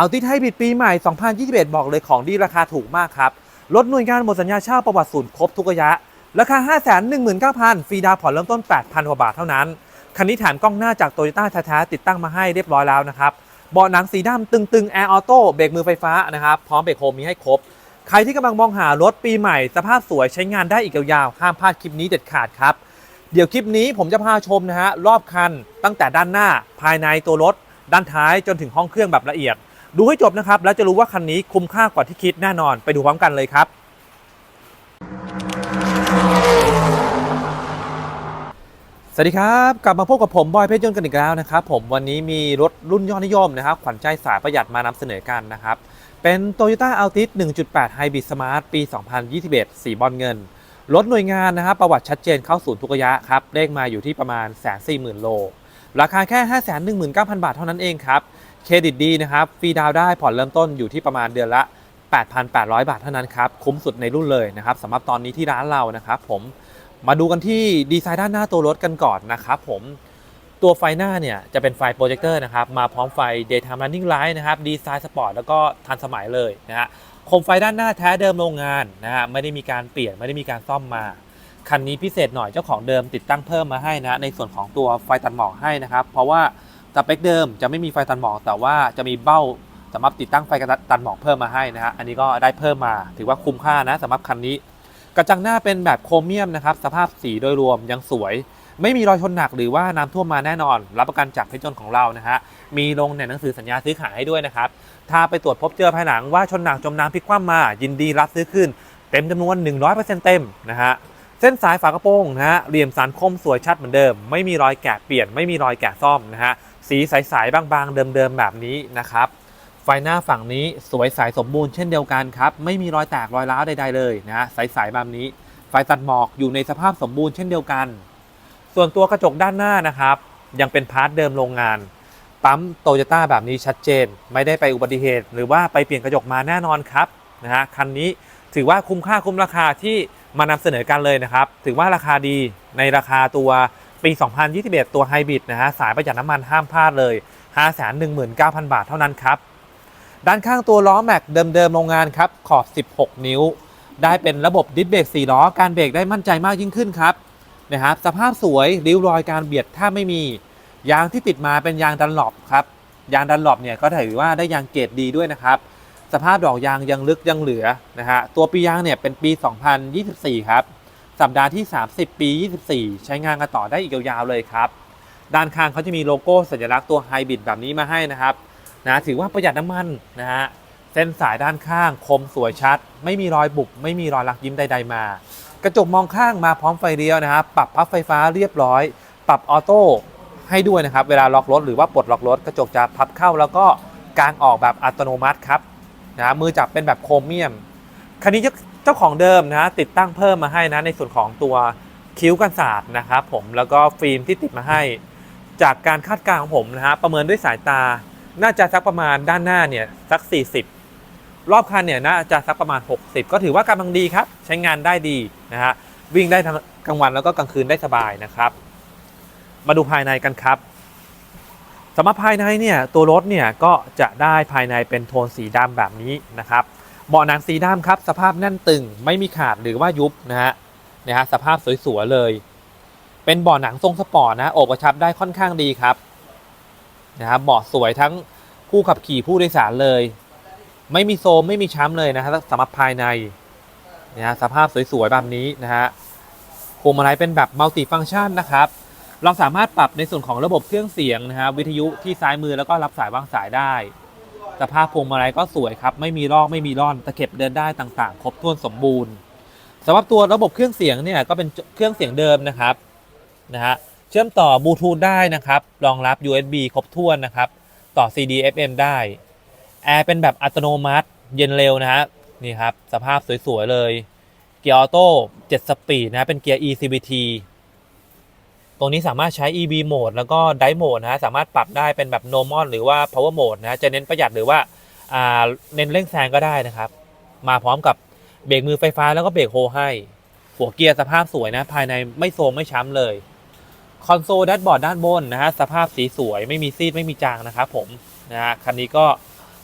เอาติดให้บิดปีใหม่ 2021 บอกเลยของดีราคาถูกมากครับรถหน่วยงานหมดสัญญาเช่าประวัติศูนย์ครบทุกระยะ ราคา 519,000 ฟรีดาวน์ผ่อนเริ่มต้น 8,000กว่าบาทเท่านั้น คันนี้แถมกล้องหน้าจากโตโยต้าแท้ๆติดตั้งมาให้เรียบร้อยแล้วนะครับเบาะหนังสีดำตึงๆแอร์ออโต้เบรกมือไฟฟ้านะครับพร้อมเบรกโฮมมีให้ครบ ใครที่กำลังมองหารถปีใหม่ สภาพสวยใช้งานได้อีกยาวๆห้ามพลาดคลิปนี้เด็ดขาดครับเดี๋ยวคลิปนี้ผมจะพาชมนะฮะรอบคันตั้งแต่ด้านหน้าภายในตัวรถ ด้านท้ายจนถึงห้องเครื่องแบบละเอียด ดูให้จบนะครับ แล้วจะรู้ว่าคันนี้คุ้มค่ากว่าที่คิดแน่นอนไปดูพร้อมกันเลยครับสวัสดีครับกลับมาพบกับผมบอยเพชรยนต์กันอีกแล้วนะครับผมวันนี้มีรถรุ่นยอดนิยมนะครับขวัญใจสายประหยัดมานำเสนอกันนะครับ เป็น Toyota Altis 1.8 Hybrid Smart ปี 2021 สีบอลเงิน รถหน่วยงานนะครับประวัติชัดเจนเข้าศูนย์ทุกระยะครับเลขมาอยู่ที่ประมาณ140,000โล ราคาแค่ 519,000 บาทเท่านั้นเองครับ เครดิตดีนะครับฟรีดาวได้ผ่อนเริ่มต้นอยู่ที่ประมาณเดือนละ 8,800 บาทเท่านั้นครับ คุ้มสุดในรุ่นเลยนะครับสำหรับตอนนี้ที่ร้านเรานะครับผมมาดูกันที่ดีไซน์ด้านหน้าตัวรถกันก่อนนะครับผมตัวไฟหน้าเนี่ยจะเป็นไฟโปรเจคเตอร์นะครับมาพร้อมไฟ Daytime Running Light นะครับดีไซน์สปอร์ตแล้วก็ทันสมัยเลยนะฮะโคมไฟด้านหน้าแท้เดิมโรงงานนะฮะไม่ได้มีการเปลี่ยนไม่ได้มีการซ่อมมา คันนี้พิเศษหน่อยเจ้าของเดิมติดตั้งเพิ่มมาให้นะในส่วนของตัวไฟตัดหมอกให้นะครับ เพราะว่า สเปคเดิมจะไม่มีไฟตัดหมอก แต่ว่าจะมีเบ้าสำหรับติดตั้งไฟตัดหมอกเพิ่มมาให้นะฮะอันนี้ก็ได้เพิ่มมาถือว่าคุ้มค่านะสำหรับคันนี้ กระจังหน้าเป็นแบบโครเมียมนะครับสภาพสีโดยรวมยังสวย ไม่มีรอยชนหนักหรือว่าน้ำท่วมมาแน่นอน รับประกันจากเพชรยนของเรานะฮะมีลงในหนังสือสัญญาซื้อขายให้ด้วยนะครับถ้าไปตรวจพบเจอภายหลังว่าชนหนักจมน้ำพลิกคว่ำมา ยินดีรับซื้อคืนเต็มจำนวน 100%เต็มนะฮะ เส้นสายฝากระโปรงนะฮะเหลี่ยมสันคมสวยชัดเหมือนเดิม ไม่มีรอยแกะเปลี่ยน ไม่มีรอยแกะซ่อมนะฮะสีใสๆบางๆ เดิมๆแบบนี้นะครับไฟหน้าฝั่งนี้สวยใสสมบูรณ์เช่นเดียวกันครับ ไม่มีรอยแตกรอยร้าวใดๆเลยนะฮะใสๆแบบนี้ ไฟตัดหมอกอยู่ในสภาพสมบูรณ์เช่นเดียวกัน ส่วนตัวกระจกด้านหน้านะครับ ยังเป็นพาร์ทเดิมโรงงาน ปั๊มโตโยต้าแบบนี้ชัดเจน ไม่ได้ไปอุบัติเหตุ หรือว่าไปเปลี่ยนกระจกมาแน่นอนครับนะฮะคันนี้ถือว่าคุ้มค่าคุ้มราคาที่ มานำเสนอกันเลยนะครับ ถือว่าราคาดีในราคาตัวปี 2021 ตัวไฮบริดนะฮะสายประหยัดน้ำมันห้ามพลาดเลย 519,000 บาทเท่านั้นครับ ด้านข้างตัวล้อแม็กเดิมๆโรงงานครับ ขอบ 16 นิ้ว ได้เป็นระบบดิสเบรก4ล้อ การเบรกได้มั่นใจมากยิ่งขึ้นครับนะครับสภาพสวยริ้วรอยการเบียดถ้าไม่มี ยางที่ติดมาเป็นยางดันหลบครับ ยางดันหลบเนี่ยก็ถือว่าได้ยางเกรดดีด้วยนะครับ สภาพดอกยางยังลึกยังเหลือนะฮะตัวปียางเนี่ยเป็นปี 2024 ครับ สัปดาห์ที่ 30 ปี 24 ใช้งานกันต่อได้อีกยาวๆเลยครับ ด้านข้างเขาจะมีโลโก้สัญลักษณ์ตัวไฮบริดแบบนี้มาให้นะครับนะถือว่าประหยัดน้ำมันนะฮะเส้นสายด้านข้างคมสวยชัด ไม่มีรอยบุบไม่มีรอยลักยิ้มใด ๆ มา กระจกมองข้างมาพร้อมไฟเลี้ยวนะครับปรับพับไฟฟ้าเรียบร้อย ปรับออโต้ให้ด้วยนะครับ เวลาล็อกรถหรือว่าปลดล็อกรถ กระจกจะพับเข้าแล้วก็กางออกแบบอัตโนมัติครับ นะมือจับเป็นแบบโครเมียม คันนี้เจ้าของเดิมนะติดตั้งเพิ่มมาให้นะในส่วนของตัวคิ้วกันศาสตร์นะครับผมแล้วก็ฟิล์มที่ติดมาให้ จากการคาดการณ์ของผมนะฮะประเมินด้วยสายตา น่าจะสักประมาณด้านหน้าเนี่ยสัก 40 รอบคันเนี่ยน่าจะสักประมาณ 60 ก็ถือว่ากำลังดีครับ ใช้งานได้ดีนะฮะวิ่งได้ทั้งกลางวันแล้วก็กลางคืนได้สบายนะครับ มาดูภายในกันครับ สำหรับภายในเนี่ยตัวรถเนี่ยก็จะได้ภายในเป็นโทนสีดำแบบนี้นะครับเบาะหนังสีดำครับสภาพแน่นตึงไม่มีขาดหรือว่ายุบนะฮะนะฮะสภาพสวยๆเลย เป็นเบาะหนังทรงสปอร์ตนะโอบกระชับได้ค่อนข้างดีครับนะครับเบาะสวยทั้งผู้ขับขี่ผู้โดยสารเลย ไม่มีโซมไม่มีช้ำเลยนะฮะสำหรับภายในนะฮะสภาพสวยๆแบบนี้นะฮะพวงมาลัยเป็นแบบมัลติฟัง c t ชันนะครับ เราสามารถปรับในส่วนของระบบเครื่องเสียงนะฮะวิทยุที่ซ้ายมือแล้วก็รับสายวางสายได้ สภาพพวงมาลัยก็สวยครับ ไม่มีลอกไม่มีร่อนตะเข็บเดินได้ต่างๆ ครบถ้วนสมบูรณ์สำหรับตัวระบบเครื่องเสียงเนี่ยก็เป็นเครื่องเสียงเดิมนะครับนะฮะเชื่อมต่อบลูทูธได้นะครับรองรับ USB ครบถ้วนนะครับ ต่อ CD FM ได้แอร์เป็นแบบอัตโนมัติเย็นเร็วนะฮะนี่ครับสภาพสวยๆเลย เกียร์ออโต้7สปีดนะเป็นเกียร์ ECVT ตรงนี้สามารถใช้ EV โหมดแล้วก็ Drive โหมดนะฮะสามารถปรับได้เป็นแบบ Normal หรือว่า Power Mode นะจะเน้นประหยัดหรือว่าเน้นเร่งแซงก็ได้นะครับ มาพร้อมกับเบรกมือไฟฟ้าแล้วก็เบรกโฮให้ หัวเกียร์สภาพสวยนะ ภายในไม่โซมไม่ช้ำเลย คอนโซลแดชบอร์ดด้านบนนะฮะสภาพสีสวยไม่มีซีดไม่มีจางนะครับผมนะฮะคันนี้ก็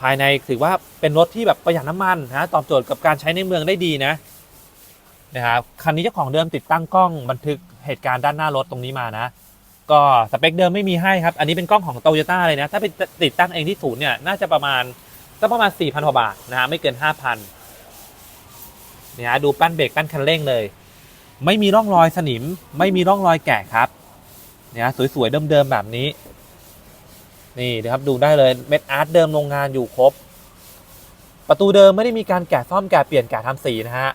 ภายในถือว่าเป็นรถที่แบบประหยัดน้ำมันนะตอบโจทย์กับการใช้ในเมืองได้ดีนะนะครับคันนี้เจ้าของเดิมติดตั้งกล้องบันทึก เหตุการณ์ด้านหน้ารถตรงนี้มานะ ก็สเปคเดิมไม่มีให้ครับ อันนี้เป็นกล้องของโตโยต้าเลยนะ ถ้าไปติดตั้งเองที่ศูนย์เนี่ย น่าจะประมาณสักประมาณ 4,000กว่าบาทนะฮะไม่เกิน 5,000เนี่ยฮะดูแป้นเบรกแป้นคันเร่งเลย ไม่มีร่องรอยสนิม ไม่มีร่องรอยแกะครับ เนี่ยสวยๆเดิมๆแบบนี้ นี่นะครับดูได้เลยเม็ดอาร์ตเดิมโรงงานอยู่ครบ ประตูเดิมไม่ได้มีการแกะซ่อมแกะเปลี่ยนแกะทำสีนะฮะ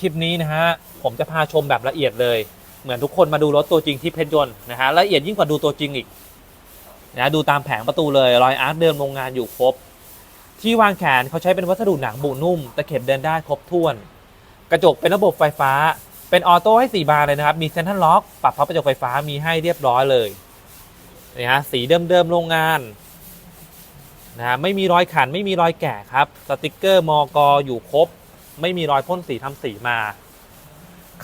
คลิปนี้นะฮะผมจะพาชมแบบละเอียดเลย เหมือนทุกคนมาดูรถตัวจริงที่เพชรยนต์นะฮะละเอียดยิ่งกว่าดูตัวจริงอีกนะดูตามแผงประตูเลยรอยอาร์ตเดิมโรงงานอยู่ครบ ที่วางแขนเขาใช้เป็นวัสดุหนังบุนุ่ม ตะเข็บเดินได้ครบถ้วน กระจกเป็นระบบไฟฟ้า เป็นออโต้ให้ 4 บานเลยนะครับ มีเซ็นทรัลล็อก ปรับพับกระจกไฟฟ้ามีให้เรียบร้อยเลยนี่ฮะสีเดิมๆโรงงานนะฮะไม่มีรอยขันไม่มีรอยแกะครับ สติกเกอร์มอกออยู่ครบ ไม่มีรอยพ่นสีทำสีมา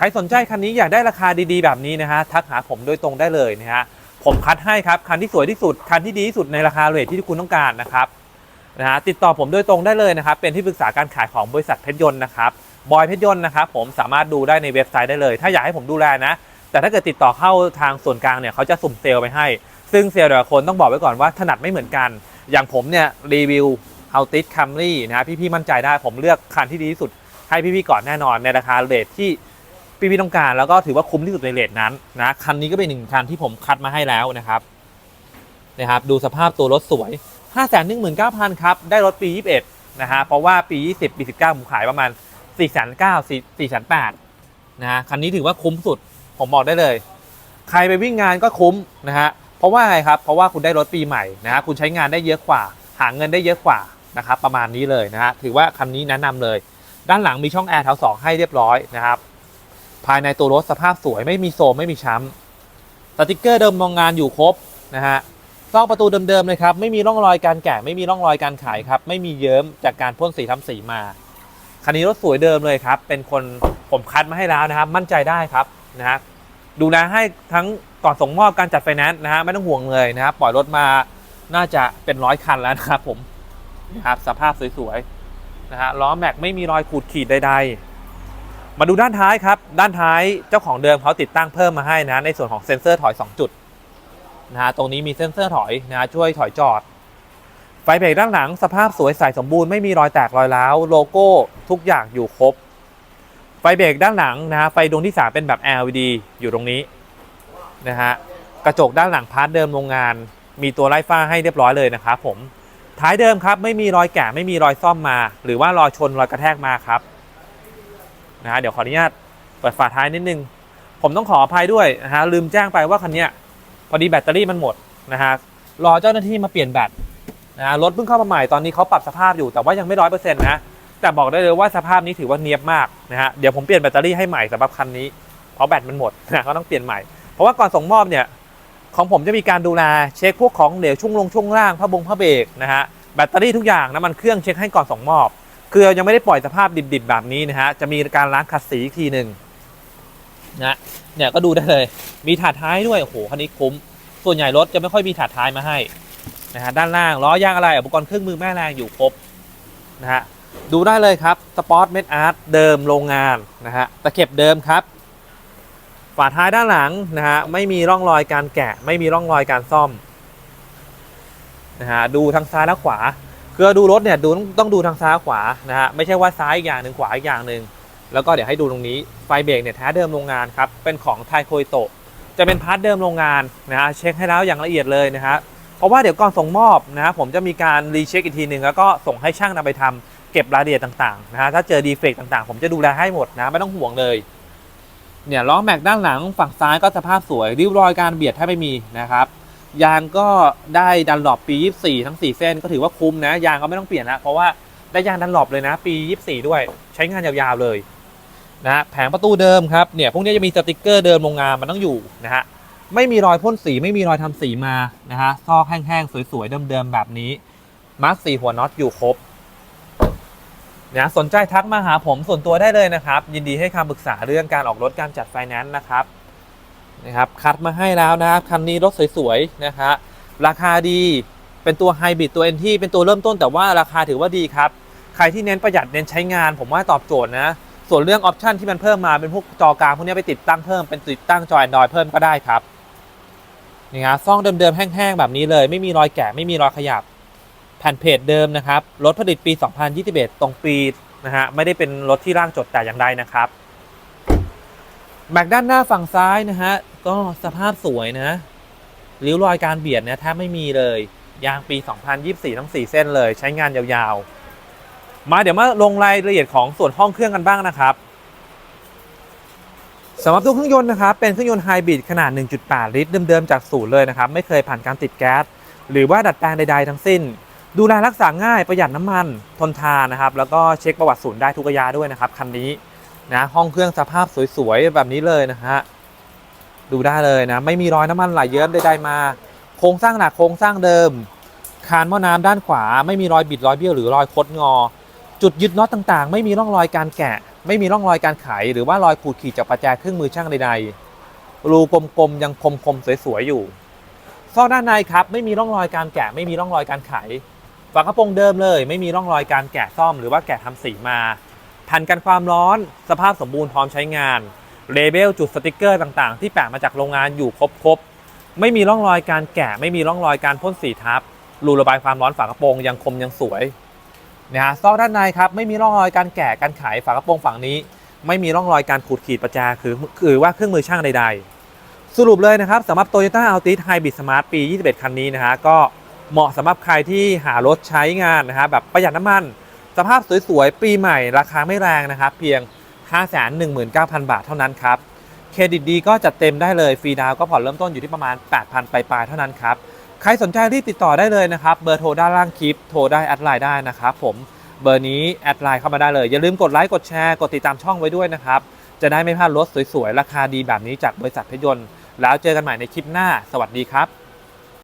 ครสนใจคันนี้อยากได้ราคาดีๆแบบนี้นะฮะทักหาผมโดยตรงได้เลยนะฮะผมคัดให้ครับคันที่สวยที่สุดคันที่ดีที่สุดในราคาเรทที่คุณต้องการนะครับนะฮะติดต่อผมโดยตรงได้เลยนะครับ เป็นที่ปรึกษาการขายของบริษัทเพชรยนต์นะครับบอยเพชรยนต์นะครับผมสามารถดูได้ในเว็บไซต์ได้เลย ถ้าอยากให้ผมดูแลนะ แต่ถ้าเกิดติดต่อเข้าทางส่วนกลางเนี่ยเขาจะสุ่มเซลล์ไปให้ ซึ่งเซลล์แต่ละคนต้องบอกไว้ก่อนว่าถนัดไม่เหมือนกัน อย่างผมเนี่ยรีวิว a u t i s Camry นะฮะพี่ๆมั่นใจได้ผมเลือกคันที่ดีที่สุดให้พี่ๆก่อนแน่นอนในราคาเรทที่ พี่ต้องการแล้วก็ถือว่าคุ้มที่สุดในเรทนั้นนะคันนี้ก็เป็นหนึ่งคันที่ผมคัดมาให้แล้วนะครับนะครับดูสภาพตัวรถสวย 5 1 9 0 0 0ครับได้รถปี 21 นะฮะเพราะว่าปี 20 ปี 19 ผมขายประมาณ 4 9 0 0 0 4 8 0 0นะฮะคันนี้ถือว่าคุ้มสุดผมบอกได้เลย ใครไปวิ่งงานก็คุ้มนะฮะเพราะว่าอะไรครับเพราะว่าคุณได้รถปีใหม่นะฮะคุณใช้งานได้เยอะกว่า หาเงินได้เยอะกว่านะครับประมาณนี้เลยนะฮะถือว่าคันนี้แนะนำเลย ด้านหลังมีช่องแอร์แถวสองให้เรียบร้อยนะครับ ภายในตัวรถสภาพสวยไม่มีโซมไม่มีช้ำสติกเกอร์เดิมมองงานอยู่ครบนะฮะซอกประตูเดิมๆเลยครับไม่มีร่องรอยการแกะไม่มีร่องรอยการขายครับไม่มีเยิ้มจากการพ่นสีทำสีมาคันนี้รถสวยเดิมเลยครับ เป็นคนผมคัดมาให้แล้วนะครับ มั่นใจได้ครับนะฮะดูแลให้ทั้งก่อนส่งมอบการจัดไฟแนนซ์นะฮะไม่ต้องห่วงเลยนะครับปล่อยรถมาน่าจะเป็นร้อยคันแล้วนะครับผมนะครับสภาพสวยๆนะฮะล้อแม็กไม่มีรอยขูดขีดใด ๆ มาดูด้านท้ายครับ ด้านท้ายเจ้าของเดิมเขาติดตั้งเพิ่มมาให้นะ ในส่วนของเซ็นเซอร์ถอย 2 จุดนะฮะตรงนี้มีเซ็นเซอร์ถอยนะฮะช่วยถอยจอด ไฟเบรกด้านหลังสภาพสวยใสสมบูรณ์ไม่มีรอยแตกรอยร้าวโลโก้ทุกอย่างอยู่ครบ ไฟเบรกด้านหลังนะฮะไฟดวงที่ 3 เป็นแบบ LED อยู่ตรงนี้นะฮะกระจกด้านหลังพาร์ทเดิมโรงงาน มีตัวไล่ฟ้าให้เรียบร้อยเลยนะครับผมท้ายเดิมครับไม่มีรอยแกะไม่มีรอยซ่อมมา หรือว่ารอยชนรอยกระแทกมาครับ นะฮะเดี๋ยวขออนุญาตเปิดฝาท้ายนิดนึง ผมต้องขออภัยด้วยนะฮะลืมแจ้งไปว่าคันนี้พอดีแบตเตอรี่มันหมดนะฮะรอเจ้าหน้าที่มาเปลี่ยนแบตนะฮะรถเพิ่งเข้ามาใหม่ตอนนี้เขาปรับสภาพอยู่แต่ว่ายังไม่ร้อยเปอร์เซ็นต์นะแต่บอกได้เลยว่าสภาพนี้ถือว่าเนียบมากนะฮะเดี๋ยวผมเปลี่ยนแบตเตอรี่ให้ใหม่สำหรับคันนี้เพราะแบตมันหมดนะก็ต้องเปลี่ยนใหม่เพราะว่าก่อนส่งมอบเนี่ยของผมจะมีการดูแลเช็คพวกของเหลวช่วงลงช่วงล่างผ้าบงผ้าเบรกนะฮะแบตเตอรี่ทุกอย่างน้ำมันเครื่องเช็คให้ก่อนส่งมอบ คือเรายังไม่ได้ปล่อยสภาพดิบๆแบบนี้นะฮะ จะมีการล้างขัดสีอีกทีหนึ่งนะเนี่ยก็ดูได้เลย มีถาดท้ายด้วยโอ้โหคันนี้คุ้ม ส่วนใหญ่รถจะไม่ค่อยมีถาดท้ายมาให้นะฮะด้านล่างล้อยางอะไรอุปกรณ์เครื่องมือแม่แรงอยู่ครบนะฮะดูได้เลยครับสปอร์ตเมดอาร์ตเดิมโรงงานนะฮะตะเข็บเดิมครับฝาท้ายด้านหลังนะฮะไม่มีร่องรอยการแกะ ไม่มีร่องรอยการซ่อมนะฮะดูทางซ้ายและขวา คือดูรถเนี่ยดูต้องดูทางซ้ายขวานะฮะไม่ใช่ว่าซ้ายอีกอย่างหนึ่งขวาอีกอย่างหนึ่งแล้วก็เดี๋ยวให้ดูตรงนี้ไฟเบรกเนี่ยแท้เดิมโรงงานครับเป็นของไทโคยโตะจะเป็นพาร์ทเดิมโรงงานนะฮะเช็คให้แล้วอย่างละเอียดเลยนะฮะเพราะว่าเดี๋ยวก่อนส่งมอบนะฮะผมจะมีการรีเช็คอีกทีหนึ่งแล้วก็ส่งให้ช่างนำไปทำเก็บรายละเอียดต่างๆนะฮะถ้าเจอดีเฟกต์ต่างๆ ผมจะดูแลให้หมดนะไม่ต้องห่วงเลยเนี่ยล้อแม็กด้านหลังฝั่งซ้ายก็สภาพสวยริ้วรอยการเบียดแทบไม่มีนะครับ ยางก็ได้ดันหลบปี 24 ทั้ง 4 เส้นก็ถือว่าคุ้มนะ ยางก็ไม่ต้องเปลี่ยนนะเพราะว่าได้ยางดันหลบเลยนะ ปี 24 ด้วย ใช้งานยาวๆเลยนะแผงประตูเดิมครับเนี่ยพวกนี้จะมีสติกเกอร์เดิมโรงงานมันต้องอยู่นะฮะไม่มีรอยพ่นสีไม่มีรอยทำสีมานะฮะซอกแห้งๆ สวยๆ เดิมๆ แบบนี้ มาร์คสีหัวน็อตอยู่ครบนะสนใจทักมาหาผมส่วนตัวได้เลยนะครับ ยินดีให้คำปรึกษาเรื่องการออกรถการจัดไฟแนนซ์นะครับ นะครับคัดมาให้แล้วนะครับคันนี้รถสวยๆนะฮะราคาดีเป็นตัวไฮบริดตัวเอ็นที่เป็นตัวเริ่มต้นแต่ว่าราคาถือว่าดีครับ ใครที่เน้นประหยัดเน้นใช้งาน ผมว่าตอบโจทย์นะ ส่วนเรื่องออปชันที่มันเพิ่มมาเป็นพวกจอกลางพวกนี้ไปติดตั้งเพิ่มเป็นติดตั้งจอ Android เพิ่มก็ได้ครับนี่ฮะซ่องเดิมๆแห้งๆแบบนี้เลย ไม่มีรอยแกะไม่มีรอยขยับ แผ่นเพจเดิมนะครับรถผลิตปี 2021 ตรงปีนะฮะไม่ได้เป็นรถที่ร่างจดแต่อย่างใดนะครับ แม็กด้านหน้าฝั่งซ้ายนะฮะ ก็สภาพสวยนะริ้วรอยการเบียดเนี่ยแทบไม่มีเลย ยางปี 2024 ทั้ง 4 เส้นเลย ใช้งานยาวๆ มาเดี๋ยวมาลงรายละเอียดของส่วนห้องเครื่องกันบ้างนะครับสำหรับตัวเครื่องยนต์นะครับ เป็นเครื่องยนต์ไฮบริดขนาด 1.8 ลิตร เดิมๆ จากศูนย์เลยนะครับ ไม่เคยผ่านการติดแก๊ส หรือว่าดัดแปลงใดๆ ทั้งสิ้น ดูแลรักษาง่ายประหยัดน้ำมัน ทนทานนะครับ แล้วก็เช็คประวัติศูนย์ได้ทุกระยะด้วยนะครับคันนี้ นะห้องเครื่องสภาพสวยๆแบบนี้เลยนะฮะดูได้เลยนะ ไม่มีรอยน้ำมันไหลเยิ้มใดๆมา โครงสร้างหนักโครงสร้างเดิม คานหม้อน้ำด้านขวา ไม่มีรอยบิดรอยเบี้ยวหรือรอยคดงอ จุดยึดน็อตต่างๆ ไม่มีร่องรอยการแกะ ไม่มีร่องรอยการไข หรือว่ารอยขูดขีดจากประแจเครื่องมือช่างใดๆ รูกลมๆยังคมๆสวยๆอยู่ซอกด้านในครับไม่มีร่องรอยการแกะ ไม่มีร่องรอยการไขฝากระโปรงเดิมเลย ไม่มีร่องรอยการแกะซ่อมหรือว่าแกะทำสีมา ผ่นกันความร้อน สภาพสมบูรณ์พร้อมใช้งานเลเบลจุดสติกเกอร์ต่างๆ ที่แปะมาจากโรงงานอยู่ครบๆ ไม่มีร่องรอยการแกะ ไม่มีร่องรอยการพ่นสีทับ รูระบายความร้อนฝากระโปรงยังคมยังสวยนะฮะซอกด้านในครับไม่มีร่องรอยการแกะการไขฝากระโปรงฝั่งนี้ ไม่มีร่องรอยการขูดขีดประแจคือคือว่าเครื่องมือช่างใด ๆ สรุปเลยนะครับสำหรับ Toyota Altis Hybrid Smart ปี 21 คันนี้นะฮะก็เหมาะสำหรับใครที่หารถใช้งานนะฮะแบบประหยัดน้ำมัน สภาพสวยๆ ปีใหม่ราคาไม่แรงนะครับ เพียง 519,000 บาทเท่านั้นครับ เครดิตดีก็จัดเต็มได้เลย ฟรีดาวก็ผ่อนเริ่มต้นอยู่ที่ประมาณ 8,000 ปลายๆ เท่านั้นครับ ใครสนใจรีบติดต่อได้เลยนะครับ เบอร์โทรด้านล่างคลิป โทรได้แอดไลน์ได้นะครับผม เบอร์นี้แอดไลน์เข้ามาได้เลย อย่าลืมกดไลค์กดแชร์กดติดตามช่องไว้ด้วยนะครับ จะได้ไม่พลาดรถสวยๆ ราคาดีแบบนี้จากบริษัทพยนต์ แล้วเจอกันใหม่ในคลิปหน้า สวัสดีครับ